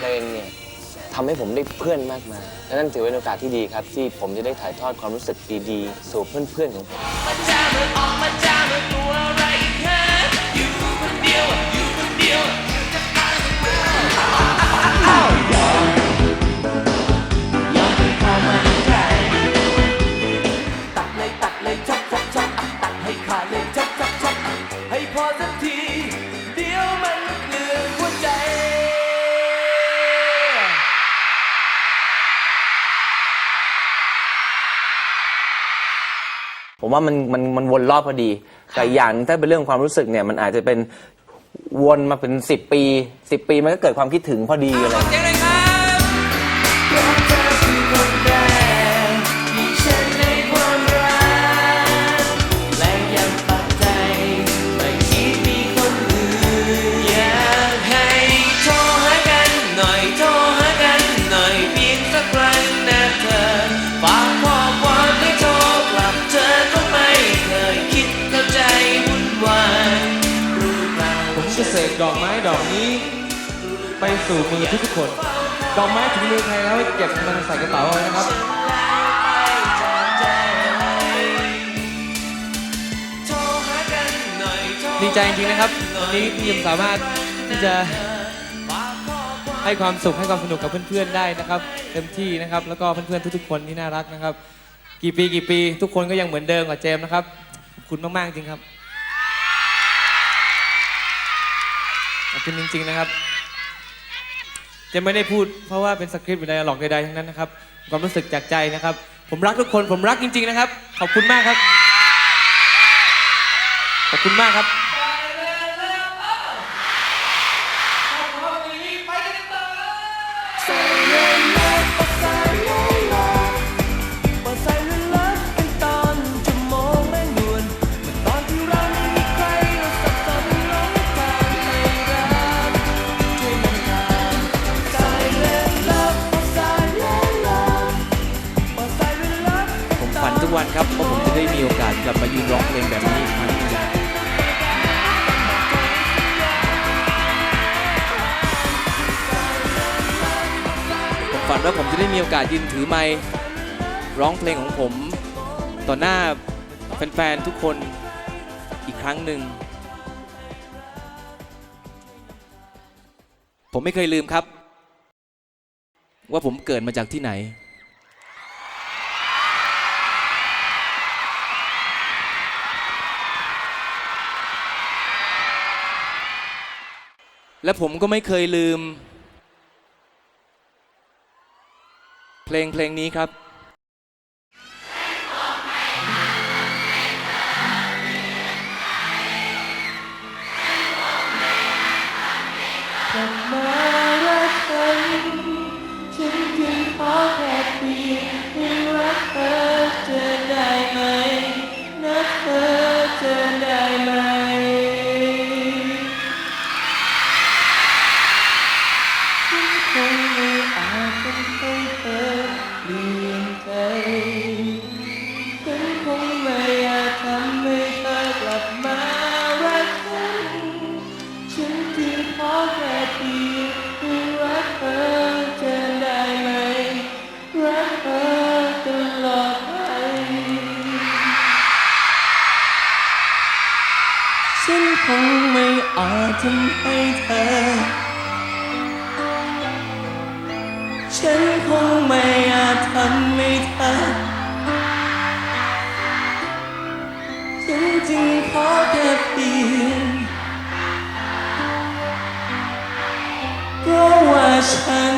เนี่ยทำให้ผมได้เพื่อนมากมายและนั่นถือเป็นโอกาสที่ดีครับ ที่ผมจะได้ถ่ายทอดความรู้สึกดีๆสู่เพื่อนๆของผม ผมว่ามันมันมันวนรอบพอดี แต่อีกอย่างหนึ่งถ้าเป็นเรื่องความรู้สึกเนี่ยมันอาจจะเป็นวนมาเป็นสิบปีสิบปีมันก็เกิดความคิดถึงพอดีอะไรอย่างเงี้ยเสียงเลยครับ อกไม้ดอกนี้ ไปสู่มือทุกๆคน ดอกไม้ถึงมือใครแล้วให้เก็บมันใส่กระเป๋าไว้นะครับดีใจจริงๆนะครับวันนี้พี่ยิมสามารถที่จะให้ความสุขให้ความสนุกกับเพื่อนๆได้นะครับเต็มที่นะครับ แล้วก็เพื่อนๆทุกๆคนที่น่ารักนะครับ กี่ปีกี่ปี ทุกคนก็ยังเหมือนเดิมกับเจมส์นะครับขอบคุณมากๆจริงครับ อบคุณจริงๆนะครับ จะไม่ได้พูดเพราะว่าเป็นสคริปต์หรือไดอะล็อกใดๆทั้งนั้นนะครับ ความรู้สึกจากใจนะครับ ผมรักทุกคนผมรักจริง ๆ นะครับ ขอบคุณมากครับ ขอบคุณมากครับ กวันครับว่าะผมจะได้มีโอกาสกลับมายืนร้องเพลงแบบนี้อีกครั้งนึงผมฝันว่าผมจะได้มีโอกาสยืนถือไมค์ร้องเพลงของผม ต่อหน้าแฟนๆทุกคนอีกครั้งหนึ่งผมไม่เคยลืมครับ ว่าผมเกิดมาจากที่ไหน และผมก็ไม่เคยลืม เพลงเพลงนี้ครับ อาจทำให้เธอ ฉันคงไม่อาจทำให้เธอ ฉันจึงขอแค่เพียงเพราะว่าฉัน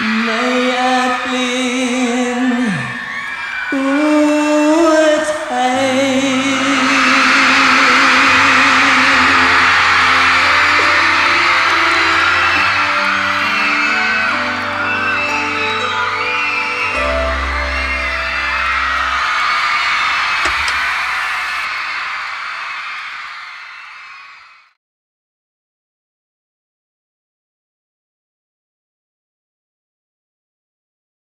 May I please?